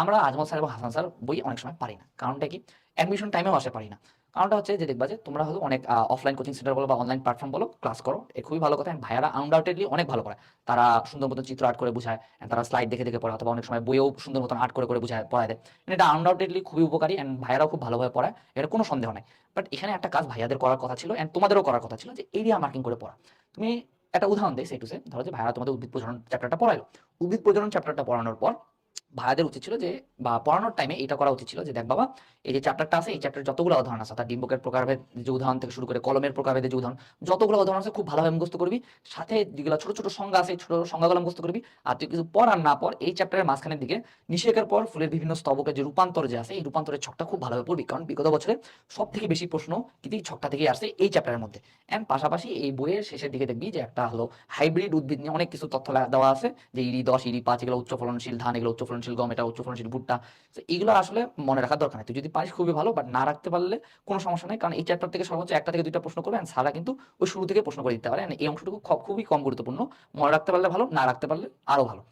আমরা আজমল স্যার এবং হাসান স্যার বই অনেক সময় পারি না। কারণটা কি? অ্যাডমিশন টাইমেও আসে পারি না। কারণটা হচ্ছে যে দেখবা যে তোমরা হয়তো অনেক অফলাইন কোচিং সেন্টার বলো বা অনলাইন প্ল্যাটফর্ম বলো ক্লাস করো, এ খুবই ভালো কথা। ভাইয়ারা আনডাউটেডলি অনেক ভালো করে। তারা সুন্দর মতন চিত্র আর্ট করে বোঝায়। তারা স্লাইড দেখে দেখে পড়ায়। অথবা অনেক সময় বইও সুন্দর মতন আর্ট করে করে বোঝায়, পড়ায় দেয়। এটা আনডাউটেডলি খুবই উপকারী। অ্যান্ড ভাইয়ারাও খুব ভালোভাবে পড়ায়। এটা কোনো সন্দেহ নাই। বাট এখানে একটা কাজ ভাইয়াদের করার কথা ছিল। অ্যান্ড তোমাদেরও করার কথা ছিল যে এরিয়া মার্কিং করে পড়া। তুমি একটা উদাহরণ দেয় সেটুসে ধরো যে ভাইয়ারা তোমাদের উদ্ভিদ প্রজনন চ্যাপ্টারটা পড়াইলো। উদ্ভিদ প্রজনন চ্যাপ্টারটা পড়ানোর পর ভাইয়াদের উচিত ছিল যে, বা পড়ানোর টাইমে এটা করা উচিত ছিল যে, দেখ বাবা, এই যে চ্যাপ্টারটা আছে, এই চ্যাপ্টার যতগুলো উদাহরণ আছে তার ডিম্বকের প্রকারভেদ যে উদাহরণ থেকে শুরু করে কলমের প্রকারভেদে যে উদাহরণ, যতগুলো উদাহরণ আছে খুব ভালোভাবে মুখস্থ করবি। সাথে যেগুলো ছোট ছোট সংজ্ঞা আছে, ছোট সংজ্ঞাগুলো মুখস্থ করবি। আর তুই কিছু পড় আর না পর এই চ্যাপ্টারের মাঝখানের দিকে নিষেকের পর ফুলের বিভিন্ন স্তবকের যে রূপান্তর যে আছে, এই রূপান্তরের ছকটা খুব ভালোভাবে পড়বি। কারণ বিগত বছরে সব থেকে বেশি প্রশ্ন কিন্তু এই ছকটা থেকেই আসছে এই চ্যাপ্টারের মধ্যে। অ্যান্ড পাশাপাশি এই বইয়ের শেষের দিকে দেখবি যে একটা হলো হাইব্রিড উদ্ভিদ নিয়ে অনেক কিছু তথ্য দেওয়া আছে। যে ইরি দশ ইরি পাঁচ, এগুলো উচ্চ ফলনশীল ধান, এগুলো উচ্চ ফলনশীল গম, এটা উচ্চ ফলনশীল ভুট্টা। এগুলো আসলে মনে রাখার দরকার নেই। তুই যদি পারিস খুবই ভালো বাট না রাখতে পারলে কোনো সমস্যা নেই। কারণ এই চ্যাপ্টার থেকে সর্বোচ্চ একটা থেকে দুইটা প্রশ্ন করবে সারা কিন্তু ওই শুরু থেকে প্রশ্ন করে দিতে পারে। এই অংশটুকু খুব- খুবই কম গুরুত্বপূর্ণ। মনে রাখতে পারলে ভালো, না রাখতে পারলে আরও ভালো।